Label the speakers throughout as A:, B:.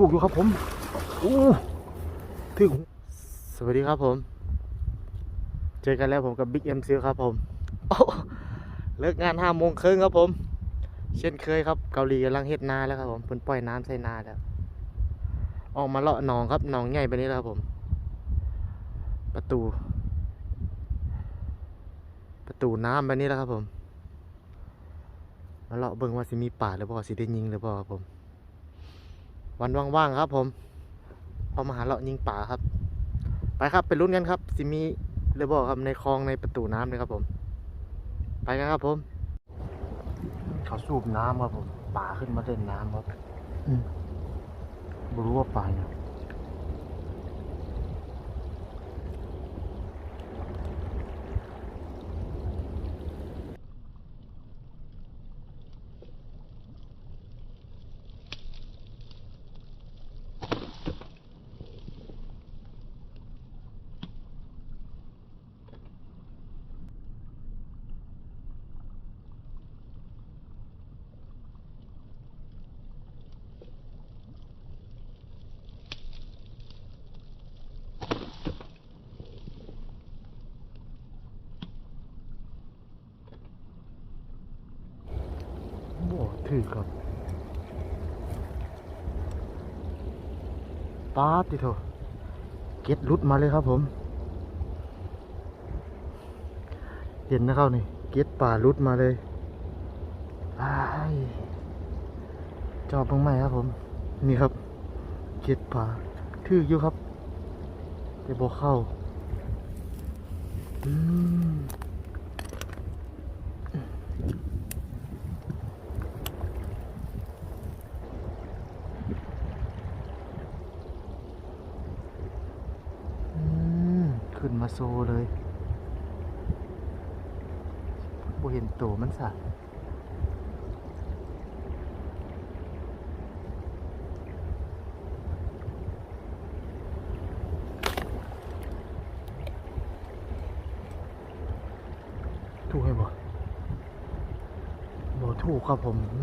A: อู้ถูกอยู่ครับผมอู้ถึงสวัสดีครับผม เจอกันแล้วผมกับบิ๊กเอ็มซีครับผมเลิกงานห้าโมงครึ่งครับผม เช่นเคยครับเกาหลีกำลังเฮ็ดนาแล้วครับผมเพิ่นปล่อยน้ำใส่นาแล้ว ออกมาเลาะหนองครับหนองใหญ่ไปนี้แล้วครับผม ประตู ประตูน้ำไปนี้แล้วครับผมมาเลาะเบิ่งว่าสิมีป่าหรือเปล่าสิได้ยิงหรือเปล่าครับผม วันว่างๆครับผมเอามาหาเลาะยิงป่าครับ ไปครับไปลุ้นกันครับสิมีหรือเปล่าครับในคลองในประตูน้ำเลยครับผม ไปกันครับผมเขาสูบน้ำครับผมป่าขึ้นมาเล่นน้ำครับอืมไม่รู้ว่าป่าเนี่ยง บ่ถือ ครับป๊าดติโถเก็ตรุดมาเลยครับผม เห็นนะครับนี่ เก็ตป่ารุดมาเลยอ้ายจอบตรงไหมครับผม นี่ครับ เก็ตป่าถืออยู่ครับ แต่บ่เข้า อืม อืม ขึ้นมา โซเลยบ่เห็นตัวมันสะถูกให้บ่บ่ถูกครับผมอื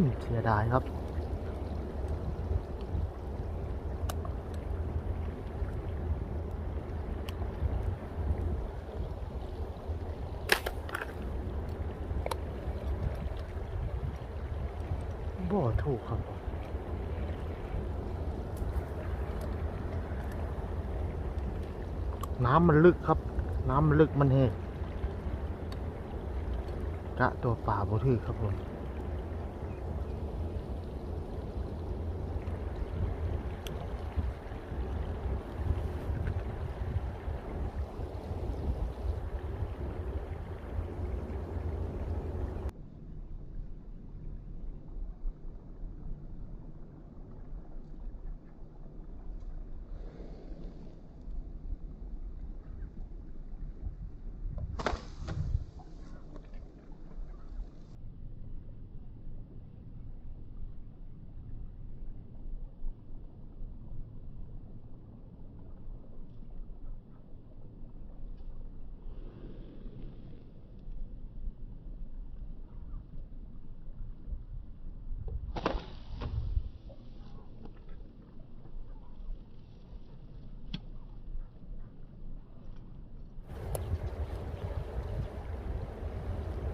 A: มเสียดายครับ บ่ถูกครับน้ำมันลึกครับ น้ำมันลึกมันแห้งกะตัวป่าบ่ถือครับผม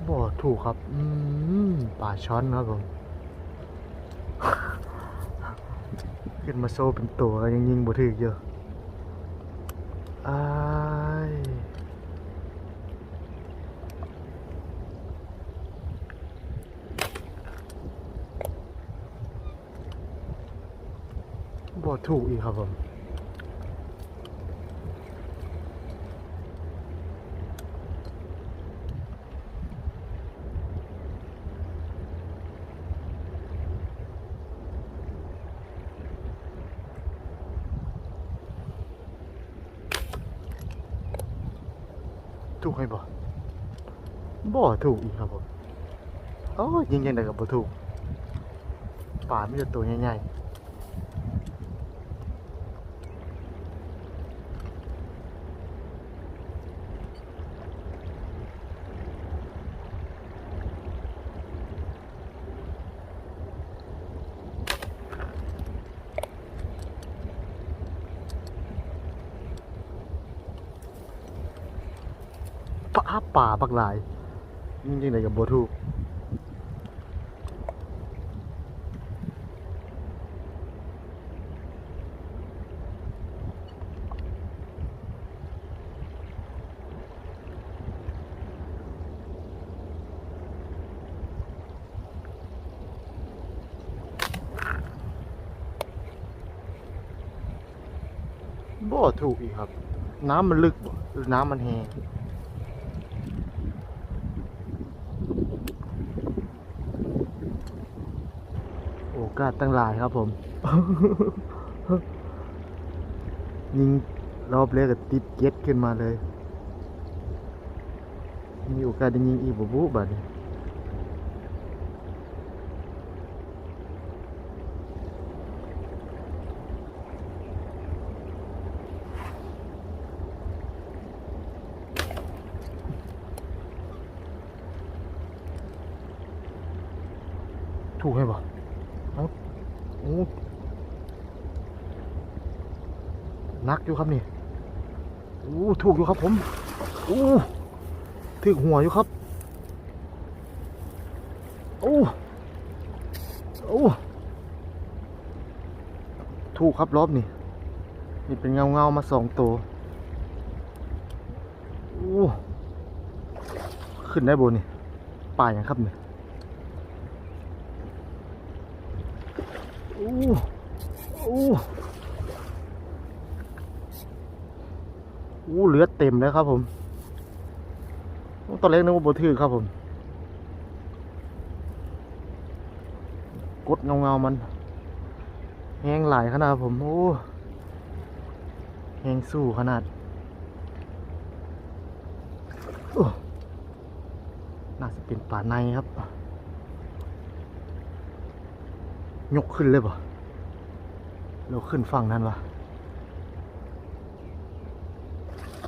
A: บ่ ถูกครับ อืมป่าช้อนครับผม ขึ้นมาโซ่เป็นตัวยังยิงบ่ถึกอยู่อ้บ่ถูกอีกครับผม ถูกไหมบ่บ่ถูกอีกครับผมโอ้ยยิงยังไงกับบ่ถูกป่ามีแต่ตัวใหญ่ ภาพป่าบักหลายยิงจังไดกับบ่ถูบ่ถูกอีกครับ น้ำมันลึกบ่หรือน้ำมันแห้ง กาสตั้งหลายครับผม ยิงรอบแรกก็ติดเก็ตขึ้นมาเลย มีโอกาสได้ยิงอีกบ่บุบัดถูกไหมบ่เอ้าโอ้ นักอยู่ครับนี่โอ้ถูกอยู่ครับผมโอ้ถึกหัวอยู่ครับโอ้โอ้ถูกครับรอบนี่นี่เป็นเงาเงามาสองตัวโอ้ขึ้นได้บนนี่ป่าอย่างครับนี่อู้ อู้เหลือเต็มเลยครับผมตอนแรกนึกว่าบถือครับผม กดเงาเงามันแห้งหลายขนาดผมโอ้แห้งสู้ขนาดน่าจะเป็นป่าในครับ ยกขึ้นเลยป่ะเราขึ้นฝั่งนั้นวะ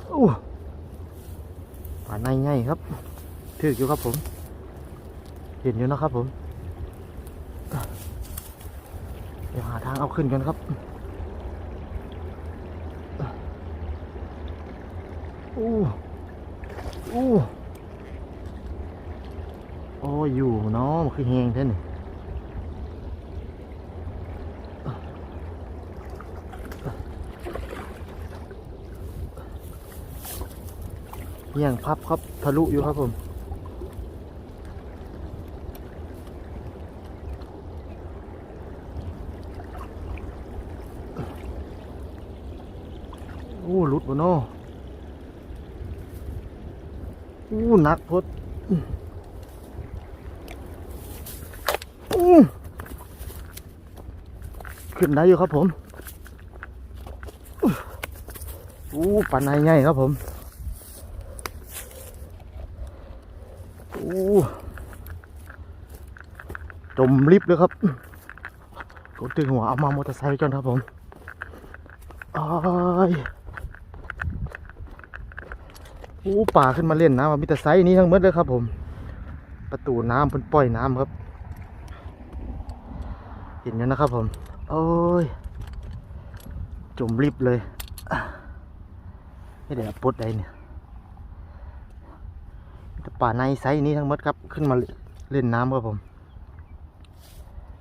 A: โอ้ป่าในไงครับถืออยู่ครับผม เห็นอยู่นะครับผมเดี๋ยวหาทางเอาขึ้นกันครับโอ้โอ้โอ้อยู่เนาะมันคือแหงแท้นี่ เยี่ยงพับครับทะลุอยู่ครับผมโอ้หลุดบ่เนาะโอ้นักพดขึ้นได้อยู่ครับผมโอ้ปันในไงครับผม โอ้ จมลิฟต์เลยครับกดตึงหัวเอามามอเตอร์ไซค์ก่อนครับผมอายโอ้ป่าขึ้นมาเล่นน้ำมีแต่ไซส์นี้ทั้งหมดเลยครับผม ประตูน้ำเพิ่นปล่อยน้ำครับ เห็นอยู่นะครับผม โอ้ยจมลิฟต์เลยไม่ได้ปดได้เนี่ย ป่าในไซส์นี้ทั้งหมดครับ ขึ้นมาเล่นน้ำครับผม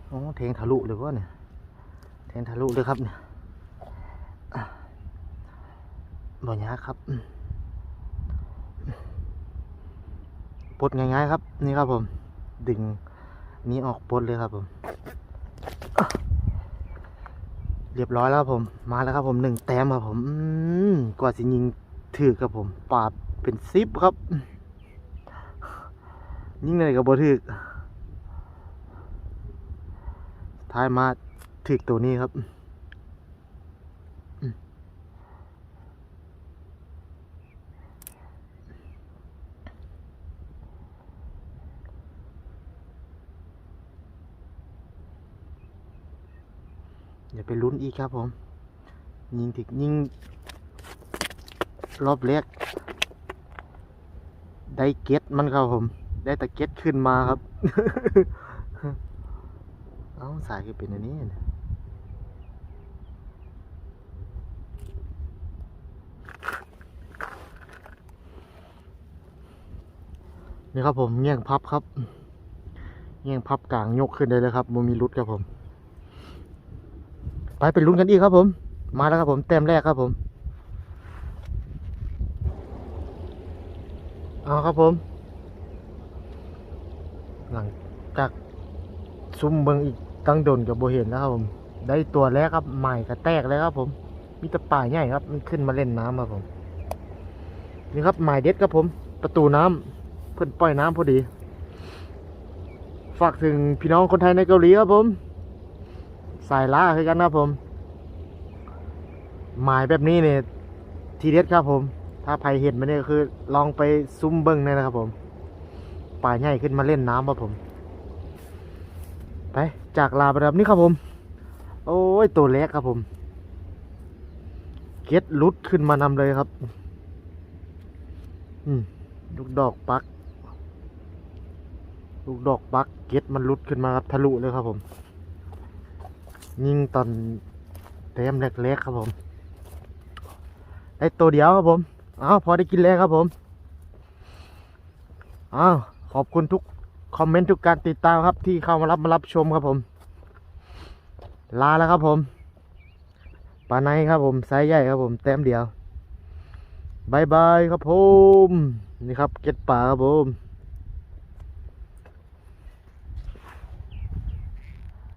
A: โอ้เทงทะลุเลยว่าเนี่ยเทงทะลุเลยครับเนี่ยอะบ่ยากครับปลดง่ายๆครับ นี่ครับผม ดึงนี้ออกปลดเลยครับผม เรียบร้อยแล้วครับผม มาแล้วครับผมหนึ่งแต้มครับผมกว่าสิยิงถือครับผมปาเป็นซิปครับ ยิ่งเลยกับบถึกท้ายมาถึกตัวนี้ครับอืมอย่าไปลุ้นอีกครับผม ยิงถึกยิง รอบแรกได้เก็ตมันครับผม ได้ตะเก็ตขึ้นมาครับ เอ้าสายคือเป็นอันนี้นี่ยนี่ครับผมเงี้ยงพับครับเงี้ยงพับกลางยกขึ้นได้เลยครับมันมีรุดครับผม ไปไปลุ้นกันอีกครับผม มาแล้วครับผมแต้มแรกครับผม เอาครับผม หลังจากซุ่มเบิงอีกตั้งโดนกับโบเห็นแล้วครับผม ได้ตัวแรกครับใหม่กระแตกเลยครับผม มีตะป่าใหญ่ครับ มันขึ้นมาเล่นน้ำครับผม นี่ครับหมายเด็ดครับผม ประตูน้ำเพื่อนปล่อยน้ำพอดี ฝากถึงพี่น้องคนไทยในเกาหลีครับผม สายล่าคือกันครับผม หมายแบบนี้เนี่ยทีเด็ดครับผม ถ้าใครเห็นมันเนี่ยคือ ลองไปซุ่มเบิ้งเนี่ยนะครับผม ป่าใหญ่ขึ้นมาเล่นน้ำครับผม ไปจากลาไปแบบนี้ครับผม โอ้ยตัวเล็กครับผม เก็ดลุดขึ้นมานำเลยครับ อืมลูกดอกปัก ลูกดอกปัก เก็ดมันลุดขึ้นมาครับทะลุเลยครับผม ยิงตอนเต็มเล็กๆครับผมได้ตัวเดียวครับผม อ้าวพอได้กินแล้วครับผม อ้าว ขอบคุณทุกคอมเมนต์ทุกการติดตามครับ ที่เข้ามารับมารับชมครับผม ลาแล้วครับผมปลาในครับผมไซส์ใหญ่ครับผมแต้มเดียวบายบายครับผม นี่ครับเก็ตป่าครับผม